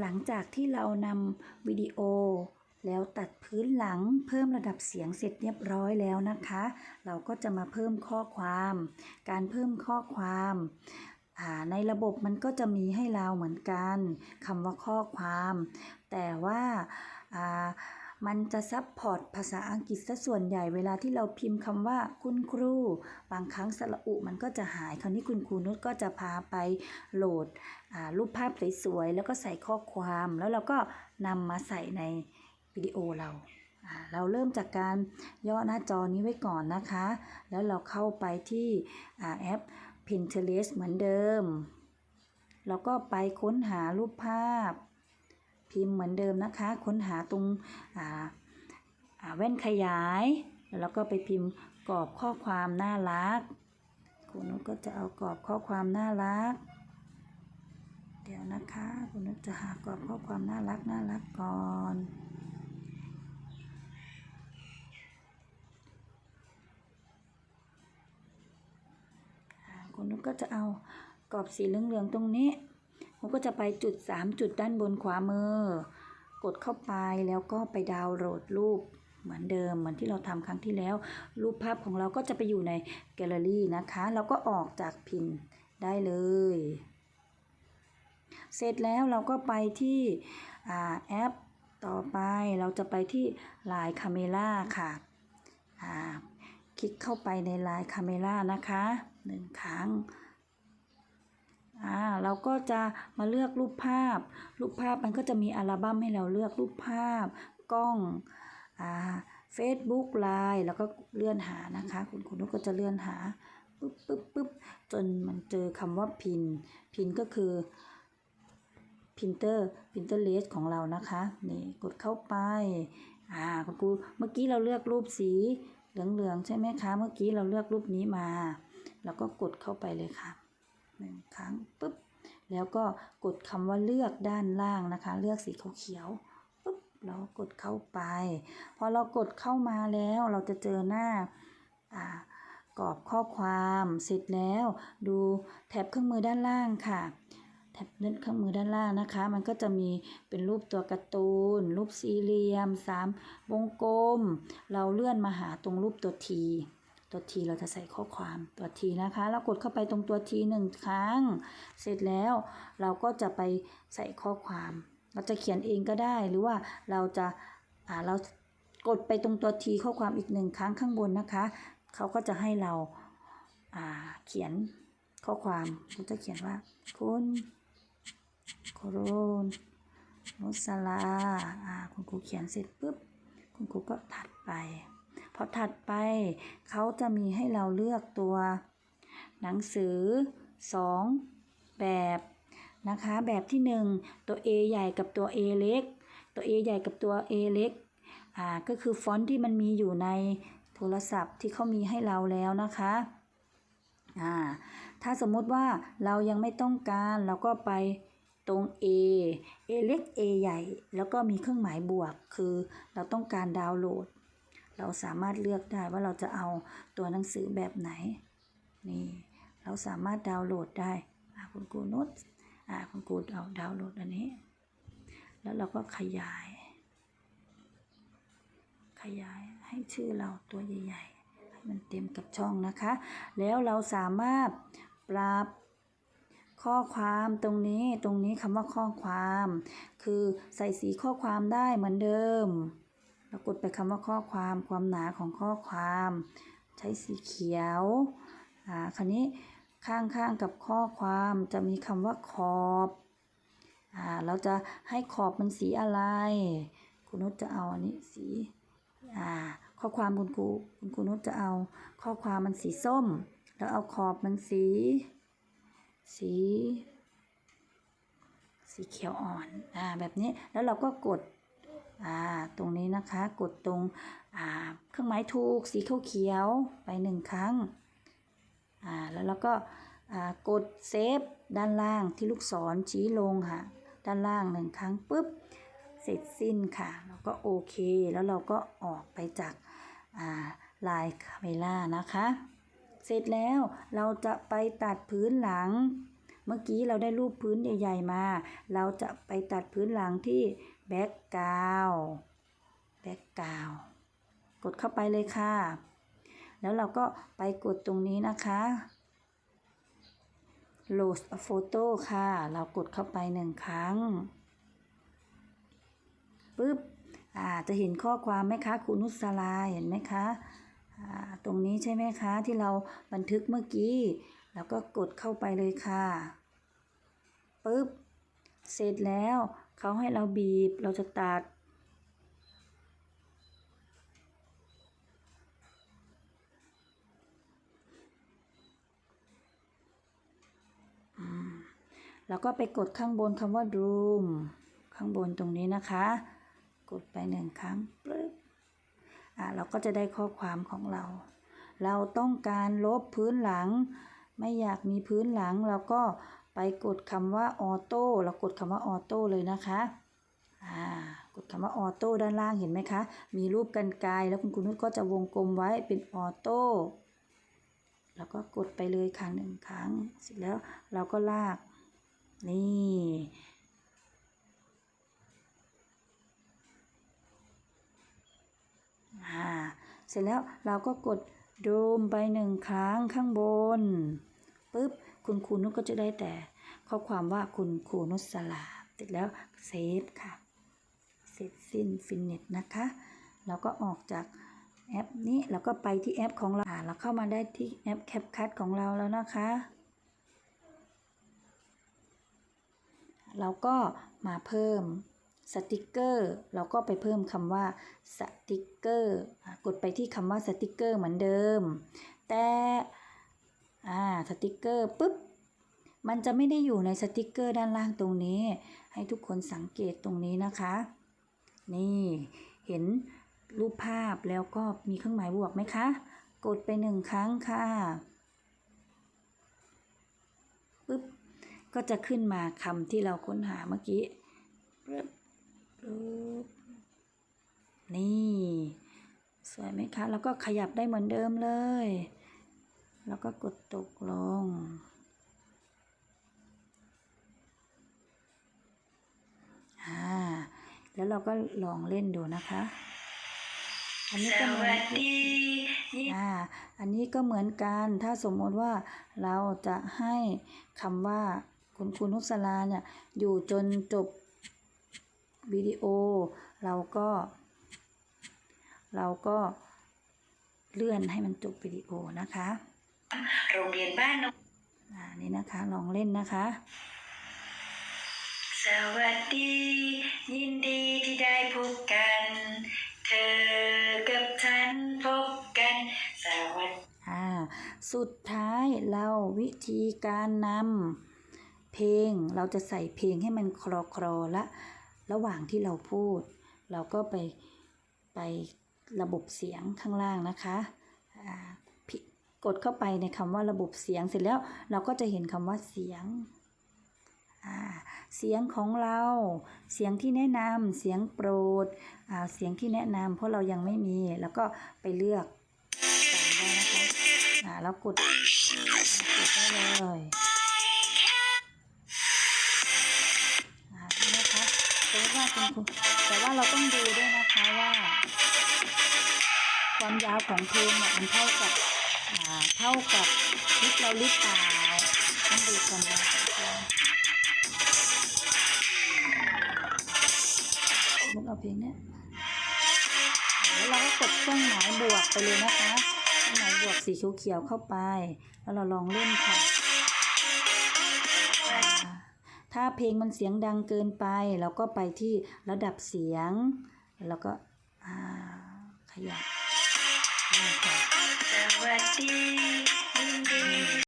หลังจากที่เรานำวิดีโอ แล้วตัดพื้นหลังเพิ่มระดับเสียงเสร็จเรียบร้อยแล้วนะคะ เราก็จะมาเพิ่มข้อความ การเพิ่มข้อความในระบบมันก็จะมีให้เราเหมือนกันคำว่าข้อความ แต่ว่าอ่า มันจะซับพอร์ตภาษาอังกฤษซะส่วนใหญ่เวลาที่เราพิมพ์คำว่าคุณครู บางครั้งสระอุมันก็จะหาย คราวนี้คุณครูนุชก็จะพาไปโหลดอ่ารูปภาพสวยๆ แล้วก็ใส่ข้อความ แล้วเราก็นำมาใส่ในวิดีโอเราเราเริ่มจากการย่อหน้าจอนี้ไว้ก่อนนะคะ แล้วเราเข้าไปที่แอป Pinterest เหมือนเดิม แล้วก็ไปค้นหารูปภาพ พิมพ์เหมือนเดิมนะคะ ค้นหาตรงอ่าอ่าแว่นขยาย แล้วก็ไปพิมพ์กรอบข้อความน่ารักคุณนุชก็จะเอากรอบข้อความน่ารัก เดี๋ยวนะคะคุณนุชจะหากรอบข้อความน่ารักน่ารักก่อนคุณนุชก็จะเอากรอบสีเหลืองๆตรงนี้ คุณก็จะไปจุด 3 จุดด้านบนขวามือ กดเข้าไปแล้วก็ไปดาวน์โหลดรูปเหมือนเดิมเหมือนที่เราทำครั้งที่แล้ว รูปภาพของเราก็จะไปอยู่ในแกลเลอรี่นะคะ เราก็ออกจากพินได้เลย เสร็จแล้วเราก็ไปที่แอปต่อไปเราจะไปที่ Line Camera ค่ะคลิกเข้าไปใน Line Camera นะคะหนึ่งครั้ง อ่าเราก็จะมาเลือกรูปภาพ รูปภาพมันก็จะมีอัลบั้มให้เราเลือกรูปภาพ กล้องอ่า Facebook Line แล้วก็เลื่อนหานะคะ คุณคุณนุก็จะเลื่อนหาปึ๊บปึ๊บปึ๊บจนมันเจอคำว่าพิน พินก็คือ Pinter Pinterest ของเรานะคะ นี่กดเข้าไป อ่าคุณครูเมื่อกี้เราเลือกรูปสีเหลืองๆใช่ไหมคะ เมื่อกี้เราเลือกรูปนี้มา แล้วก็กดเข้าไปเลยค่ะ หนึ่งครั้งปุ๊บแล้วก็กดคำว่าเลือกด้านล่างนะคะ เลือกสีเขียวปุ๊บเรากดเข้าไป พอเรากดเข้ามาแล้วเราจะเจอหน้าอ่ากรอบข้อความเสร็จแล้ว ดูแท็บเครื่องมือด้านล่างค่ะแท็บเล่นเครื่องมือด้านล่างนะคะ มันก็จะมีเป็นรูปตัวการ์ตูน รูปสี่เหลี่ยมสามวงกลม เราเลื่อนมาหาตรงรูปตัวที ตัวทีเราจะใส่ข้อความตัวทีนะคะแล้วกดเข้าไปตรงตัวทีหนึ่งครั้ง เสร็จแล้วเราก็จะไปใส่ข้อความ เราจะเขียนเองก็ได้หรือว่าเราจะอ่าเรากดไปตรงตัวทีข้อความอีกหนึ่งครั้งข้างบนนะคะเขาก็จะให้เราอ่าเขียนข้อความเขาจะเขียนว่าคุณโคโรนนุสลาอ่าคุณครูเขียนเสร็จปุ๊บคุณครูก็ถัดไป พอถัดไปเขาจะมีให้เราเลือกตัว หนังสือสองแบบนะคะ แบบที่หนึ่งตัว A ใหญ่กับตัว A เล็ก ตัว A ใหญ่กับตัว A เล็กอ่าก็คือฟอนต์ที่มันมีอยู่ในโทรศัพท์ที่เขามีให้เราแล้วนะคะอ่าถ้าสมมุติว่าเรายังไม่ต้องการเราก็ไปตรง A A เล็ก A ใหญ่ แล้วก็มีเครื่องหมายบวก คือเราต้องการดาวน์โหลด เราสามารถเลือกได้ว่าเราจะเอาตัวหนังสือแบบไหน นี่ เราสามารถดาวน์โหลดได้อาคุณครูนุชอาคุณครูเอาดาวน์โหลดอันนี้ แล้วเราก็ขยาย ขยายให้ชื่อเราตัวใหญ่ๆ ให้มันเต็มกับช่องนะคะ แล้วเราสามารถปรับข้อความตรงนี้ตรงนี้คำว่าข้อความ คือใส่สีข้อความได้เหมือนเดิม เรากดไปคำว่าข้อความความหนาของข้อความ ใช้สีเขียวอ่าคราวนี้ข้างๆกับข้อความจะมีคำว่าขอบอ่าเราจะให้ขอบมันสีอะไร คุณนุชจะเอาอันนี้สีอ่าข้อความคุณครูคุณครูนุชจะเอาข้อความมันสีส้ม แล้วเอาขอบมันสี สี สีเขียวอ่อนอ่าแบบนี้แล้วเราก็กด ตรงนี้นะคะกดตรงอ่าเครื่องหมายถูกสีเขียวๆไปหนึ่งครั้งอ่าแล้วเราก็อ่ากดเซฟด้านล่างที่ลูกศรชี้ลงค่ะ ด้านล่างหนึ่งครั้งปุ๊บเสร็จสิ้นค่ะ แล้วก็โอเค แล้วเราก็ออกไปจากอ่าลายคาเมล่านะคะ เสร็จแล้วเราจะไปตัดพื้นหลัง เมื่อกี้เราได้รูปพื้นใหญ่ ๆ มา เราจะไปตัดพื้นหลังที่แบ็กกราวแบ็กกราวกดเข้าไปเลยค่ะ แล้วเราก็ไปกดตรงนี้นะคะ load a photo ค่ะ เรากดเข้าไปหนึ่งครั้งปึ๊บอ่าจะเห็นข้อความไหมคะคุณนุสลาเห็นไหมคะอ่าตรงนี้ใช่ไหมคะที่เราบันทึกเมื่อกี้ แล้วก็กดเข้าไปเลยค่ะ ปึ๊บ เสร็จแล้วเขาให้เราบีบเราจะตัดแล้วก็ไปกดข้างบนคำว่า room ข้างบนตรงนี้นะคะ กดไปหนึ่งครั้งปึ๊บอ่าเราก็จะได้ข้อความของเรา เราต้องการลบพื้นหลัง ไม่อยากมีพื้นหลังเราก็ ไปกดคำว่าออโต้เรากดคำว่าออโต้เลยนะคะอ่ากดคำว่าออโต้ด้านล่างเห็นไหมคะ มีรูปกันไกลแล้วคุณครูนุชก็จะวงกลมไว้เป็นออโต้แล้วก็กดไปเลยครั้งหนึ่งครั้งเสร็จแล้วเราก็ลาก นี่อ่าเสร็จแล้วเราก็กดดูมไปหนึ่งครั้งข้างบนปึ๊บ คุณครูนุชก็จะได้แต่ข้อความว่าคุณครูนุชสลาเสร็จแล้วเซฟค่ะ เสร็จสิ้นฟินเน็ตนะคะเราก็ออกจากแอปนี้แล้วก็ไปที่แอปของเราเราเข้ามาได้ที่แอป CapCut ของเราแล้วนะคะ เราก็มาเพิ่มสติกเกอร์เราก็ไปเพิ่มคำว่าสติกเกอร์กดไปที่คำว่าสติกเกอร์เหมือนเดิม แต่ อ่าสติกเกอร์ปุ๊บมันจะไม่ได้อยู่ในสติกเกอร์ด้านล่างตรงนี้ ให้ทุกคนสังเกตตรงนี้นะคะ นี่เห็นรูปภาพแล้วก็มีเครื่องหมายบวกไหมคะ กดไปหนึ่งครั้งค่ะปึ๊บก็จะขึ้นมาคำที่เราค้นหาเมื่อกี้ปึ๊บปึ๊บนี่ สวยไหมคะ แล้วก็ขยับได้เหมือนเดิมเลย แล้วก็กดตกลงอ่าแล้วเราก็ลองเล่นดูนะคะ อันนี้สก็เหมือวันสดียินอ่า อันนี้ก็เหมือนกัน ถ้าสมมติว่าเราจะให้คำว่าคุณครูนุสลาเนี่ยอยู่จนจบวิดีโอ เราก็ เราก็เลื่อนให้มันจบวิดีโอนะคะ โรงเรียนบ้านนกอ่านี่นะคะลองเล่นนะคะ สวัสดี ยินดีที่ได้พบกัน เธอกับฉันพบกัน สวัสดีอ่าสุดท้ายเราวิธีการนำเพลงเราจะใส่เพลงให้มันคลอคลอๆและ ระหว่างที่เราพูด เราก็ไปไประบบเสียงข้างล่างนะคะอ่าพิ กดเข้าไปในคำว่าระบบเสียงเสร็จแล้ว เราก็จะเห็นคำว่าเสียงอ่าเสียงของเรา เสียงที่แนะนำเสียงโปรดอ่าเสียงที่แนะนำเพราะเรายังไม่มี แล้วก็ไปเลือกได้นะคะอ่าแล้วกดกดได้เลยอ่านี่นะคะแต่ว่าคุณครูแต่ว่าเราต้องดูด้วยนะคะว่า ความยาวของเพลงเนี่ยมันเท่ากับ เท่ากับคลิปเราหรือเปล่าต้องดูความยาวของเพลงมุกเอาเพลงนี้แล้วเราก็กดเครื่องหมายบวกไปเลยนะคะเครื่องหมายบวกสีเขียวๆเข้าไป แล้วเราลองเล่นค่ะ ถ้าเพลงมันเสียงดังเกินไป เราก็ไปที่ระดับเสียง แล้วก็อ่าขยับ happy.